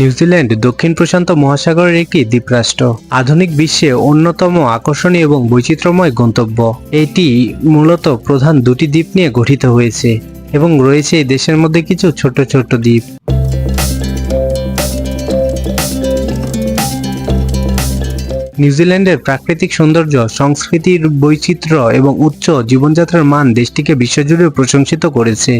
New Zealand দক্ষিণ প্রশান্ত মহাসাগরের একটি দ্বীপরাষ্ট্র। আধুনিক বিশ্বে অন্যতম আকর্ষণীয় এবং বৈচিত্র্যময় গন্তব্য। এটি মূলত প্রধান দুটি দ্বীপ নিয়ে গঠিত হয়েছে এবং রয়েছে এই দেশের মধ্যে কিছু ছোট ছোট দ্বীপ। নিউজিল্যান্ডের প্রাকৃতিক সৌন্দর্য, সংস্কৃতির বৈচিত্র্য এবং উচ্চ জীবনযাত্রার মান দেশটিকে বিশ্বজুড়ে প্রশংসিত করেছে।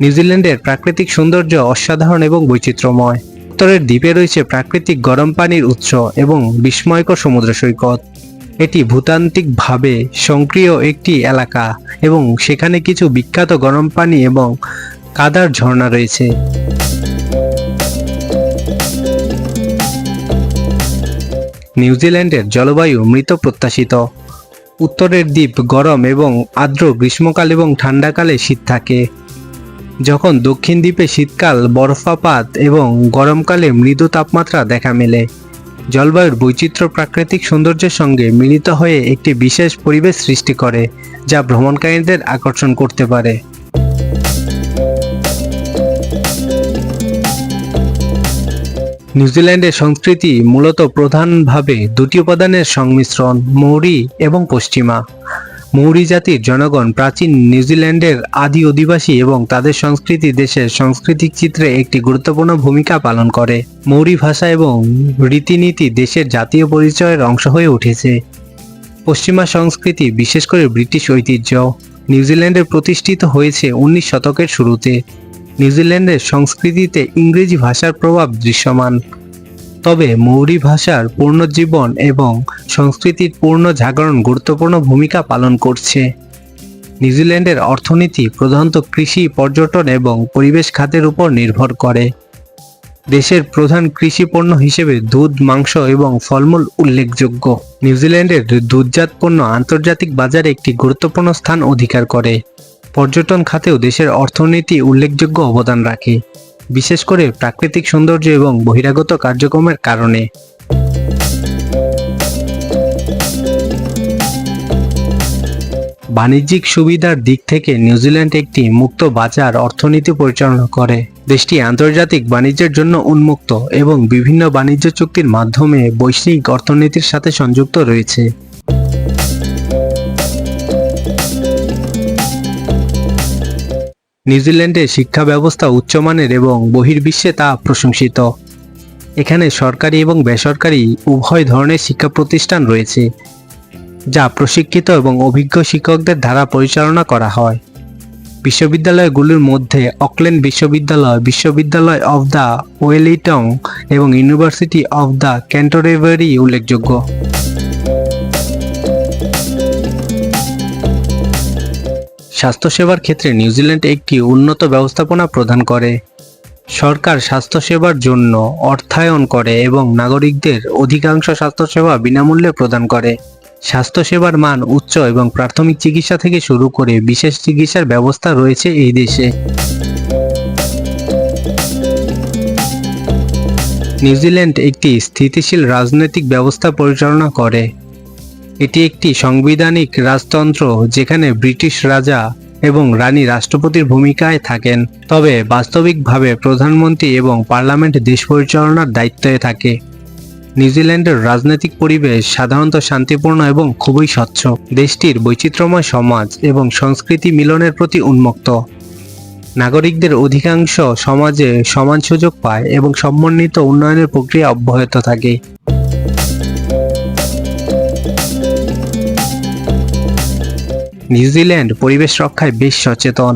নিউজিল্যান্ডের প্রাকৃতিক সৌন্দর্য অসাধারণ এবং বৈচিত্র্যময়। উত্তরের দ্বীপে রয়েছে প্রাকৃতিক গরম পানির উৎস এবং বিস্ময়কর সমুদ্র সৈকত। এটি ভূতান্ত্রিকভাবে সক্রিয় একটি এলাকা এবং সেখানে কিছু বিখ্যাত গরম পানি এবং কাদার ঝর্ণা রয়েছে। নিউজিল্যান্ডের জলবায়ু মৃত প্রত্যাশিত। উত্তরের দ্বীপ গরম এবং আর্দ্র গ্রীষ্মকাল এবং ঠান্ডাকালে শীত থাকে। যখন দক্ষিণ দ্বীপে শীতকাল, বরফাপাত এবং গরমকালে মৃদু তাপমাত্রা দেখা মেলে। জলবায়ুর বৈচিত্র্য প্রাকৃতিক সৌন্দর্যের সঙ্গে মিলিত হয়ে একটি বিশেষ পরিবেশ সৃষ্টি করে, যা ভ্রমণকারীদের আকর্ষণ করতে পারে। নিউজিল্যান্ডের সংস্কৃতি মূলত প্রধানভাবে দুটি উপাদানের সংমিশ্রণ, মৌরি এবং পশ্চিমা। মৌরি জাতির জনগণ প্রাচীন নিউজিল্যান্ডের আদি অধিবাসী এবং তাদের সংস্কৃতি দেশের সাংস্কৃতিক চিত্রে একটি গুরুত্বপূর্ণ ভূমিকা পালন করে। মৌরি ভাষা এবং রীতিনীতি দেশের জাতীয় পরিচয়ের অংশ হয়ে উঠেছে। পশ্চিমা সংস্কৃতি, বিশেষ করে ব্রিটিশ ঐতিহ্য, নিউজিল্যান্ডে প্রতিষ্ঠিত হয়েছে উনিশ শতকের শুরুতে। নিউজিল্যান্ডের সংস্কৃতিতে ইংরেজি ভাষার প্রভাব দৃশ্যমান। তবে মৌরি ভাষার পুনর্জীবন এবং সংস্কৃতির পূর্ণ জাগরণ গুরুত্বপূর্ণ ভূমিকা পালন করছে। নিউজিল্যান্ডের অর্থনীতি প্রধানত কৃষি, পর্যটন এবং পরিবেশ খাতের উপর নির্ভর করে। দেশের প্রধান কৃষি পণ্য হিসেবে দুধ, মাংস এবং ফলমূল উল্লেখযোগ্য। নিউজিল্যান্ডের দুধজাত পণ্য আন্তর্জাতিক বাজারে একটি গুরুত্বপূর্ণ স্থান অধিকার করে। পর্যটন খাতেও দেশের অর্থনীতি উল্লেখযোগ্য অবদান রাখে। বিশেষ করে প্রাকৃতিক সৌন্দর্য এবং বহিরাগত কার্যক্রমের কারণে। বাণিজ্যিক সুবিধার দিক থেকে নিউজিল্যান্ড একটি মুক্ত বাজার অর্থনীতি পরিচালনা করে। দেশটি আন্তর্জাতিক বাণিজ্যের জন্য উন্মুক্ত এবং বিভিন্ন বাণিজ্য চুক্তির মাধ্যমে বৈশ্বিক অর্থনীতির সাথে সংযুক্ত রয়েছে। নিউজিল্যান্ডের শিক্ষা ব্যবস্থা উচ্চমানের এবং বহির্বিশ্বে তা প্রশংসিত। এখানে সরকারি এবং বেসরকারি উভয় ধরনের শিক্ষা প্রতিষ্ঠান রয়েছে, যা প্রশিক্ষিত এবং অভিজ্ঞ শিক্ষকদের দ্বারা পরিচালনা করা হয়। বিশ্ববিদ্যালয়গুলির মধ্যে অকল্যান্ড বিশ্ববিদ্যালয় বিশ্ববিদ্যালয় অফ দ্য ওয়েলিটং এবং ইউনিভার্সিটি অফ দ্য ক্যান্টরেভারি উল্লেখযোগ্য। স্বাস্থ্যসেবার ক্ষেত্রে নিউজিল্যান্ড একটি উন্নত ব্যবস্থাপনা প্রদান করে। সরকার স্বাস্থ্যসেবার জন্য অর্থায়ন করে এবং নাগরিকদের অধিকাংশ স্বাস্থ্যসেবা বিনামূল্যে প্রদান করে। স্বাস্থ্যসেবার মান উচ্চ এবং প্রাথমিক চিকিৎসা থেকে শুরু করে বিশেষ চিকিৎসার ব্যবস্থা রয়েছে এই দেশে। নিউজিল্যান্ড একটি স্থিতিশীল রাজনৈতিক ব্যবস্থা পরিচালনা করে। এটি একটি সাংবিধানিক রাজতন্ত্র যেখানে ব্রিটিশ রাজা এবং রানী রাষ্ট্রপতির ভূমিকায় থাকেন। তবে বাস্তবিকভাবে প্রধানমন্ত্রী এবং পার্লামেন্ট দেশ পরিচালনার দায়িত্বে থাকে। নিউজিল্যান্ডের রাজনৈতিক পরিবেশ সাধারণত শান্তিপূর্ণ এবং খুবই স্বচ্ছ। দেশটির বৈচিত্র্যময় সমাজ এবং সংস্কৃতি মিলনের প্রতি উন্মুক্ত। নাগরিকদের অধিকাংশ সমাজে সমান সুযোগ পায় এবং সমন্বিত উন্নয়নের প্রক্রিয়া অব্যাহত থাকে। নিউজিল্যান্ড পরিবেশ রক্ষায় বেশ সচেতন।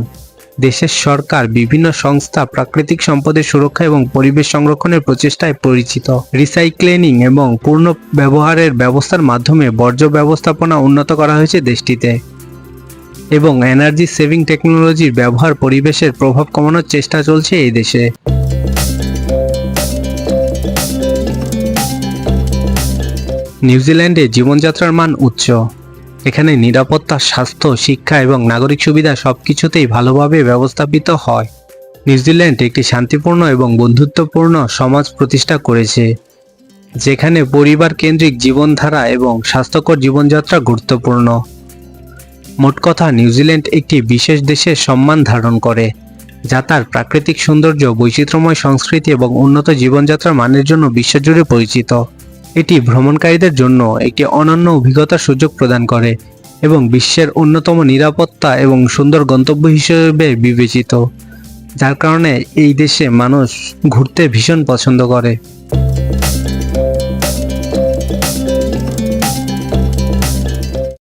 দেশের সরকার বিভিন্ন সংস্থা প্রাকৃতিক সম্পদের সুরক্ষা এবং পরিবেশ সংরক্ষণের প্রচেষ্টায় পরিচিত। রিসাইক্লিং এবং পূর্ণ ব্যবহারের ব্যবস্থার মাধ্যমে বর্জ্য ব্যবস্থাপনা উন্নত করা হয়েছে দেশটিতে এবং এনার্জি সেভিং টেকনোলজির ব্যবহার পরিবেশের প্রভাব কমানোর চেষ্টা চলছে এই দেশে। নিউজিল্যান্ডে জীবনযাত্রার মান উচ্চ। এখানে নিরাপত্তা, স্বাস্থ্য, শিক্ষা এবং নাগরিক সুবিধা সবকিছুতেই ভালোভাবে ব্যবস্থাপিত হয়। নিউজিল্যান্ড একটি শান্তিপূর্ণ এবং বন্ধুত্বপূর্ণ সমাজ প্রতিষ্ঠা করেছে, যেখানে পরিবার কেন্দ্রিক জীবনধারা এবং স্বাস্থ্যকর জীবনযাত্রা গুরুত্বপূর্ণ। মোট কথা নিউজিল্যান্ড একটি বিশেষ দেশের সম্মান ধারণ করে, যা তার প্রাকৃতিক সৌন্দর্য, বৈচিত্র্যময় সংস্কৃতি এবং উন্নত জীবনযাত্রার মানের জন্য বিশ্বজুড়ে পরিচিত। এটি ভ্রমণকারীদের জন্য একটি অনন্য অভিজ্ঞতার সুযোগ প্রদান করে এবং বিশ্বের অন্যতম নিরাপত্তা এবং সুন্দর গন্তব্য হিসেবে বিবেচিত, যার কারণে এই দেশে মানুষ ঘুরতে ভীষণ পছন্দ করে।